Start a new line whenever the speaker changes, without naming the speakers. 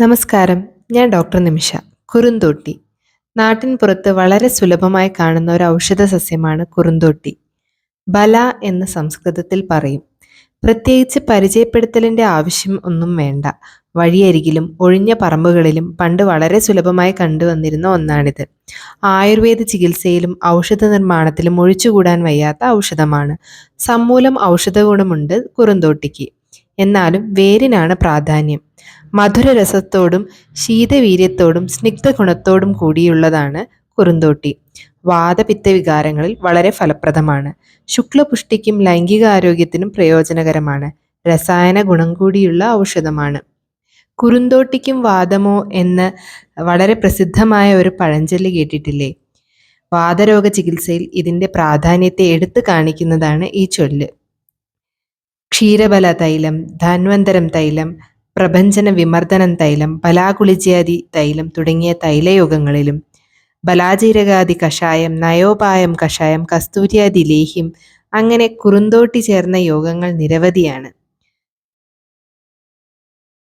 നമസ്കാരം. ഞാൻ ഡോക്ടർ നിമിഷ കുറുന്തോട്ടി. നാട്ടിൻ പുറത്ത് വളരെ സുലഭമായി കാണുന്ന ഒരു ഔഷധ സസ്യമാണ് കുറുന്തോട്ടി. ബല എന്ന് സംസ്കൃതത്തിൽ പറയും. പ്രത്യേകിച്ച് പരിചയപ്പെടുത്തലിന്റെ ആവശ്യം ഒന്നും വേണ്ട. വഴിയരികിലും ഒഴിഞ്ഞ പറമ്പുകളിലും പണ്ട് വളരെ സുലഭമായി കണ്ടുവന്നിരുന്ന ഒന്നാണിത്. ആയുർവേദ ചികിത്സയിലും ഔഷധ നിർമ്മാണത്തിലും ഒഴിച്ചുകൂടാൻ വയ്യാത്ത ഔഷധമാണ്. സമൂലം ഔഷധ ഗുണമുണ്ട് കുറുന്തോട്ടിക്ക്. എന്നാലും വേരിനാണ് പ്രാധാന്യം. മധുരരസത്തോടും ശീതവീര്യത്തോടും സ്നിഗ്ധ ഗുണത്തോടും കൂടിയുള്ളതാണ് കുറുന്തോട്ടി. വാദപിത്ത വികാരങ്ങളിൽ വളരെ ഫലപ്രദമാണ്. ശുക്ലപുഷ്ടിക്കും ലൈംഗികാരോഗ്യത്തിനും പ്രയോജനകരമാണ്. രസായന ഗുണം കൂടിയുള്ള ഔഷധമാണ്. കുറുന്തോട്ടിക്കും വാദമോ എന്ന് വളരെ പ്രസിദ്ധമായ ഒരു പഴഞ്ചൊല്ല് കേട്ടിട്ടില്ലേ? വാദരോഗ ചികിത്സയിൽ ഇതിന്റെ പ്രാധാന്യത്തെ എടുത്തു കാണിക്കുന്നതാണ് ഈ ചൊല്ല്. ക്ഷീരബല തൈലം ധന്വന്തരം തൈലം പ്രപഞ്ചന വിമർദ്ദനം തൈലം ബലാകുളിജ്യാദി തൈലം തുടങ്ങിയ തൈലയോഗങ്ങളിലും ബലാജീരകാദി കഷായം നയോപായം കഷായം കസ്തൂരിയാദി ലേഹ്യം അങ്ങനെ കുറുന്തോട്ടി ചേർന്ന യോഗങ്ങൾ നിരവധിയാണ്.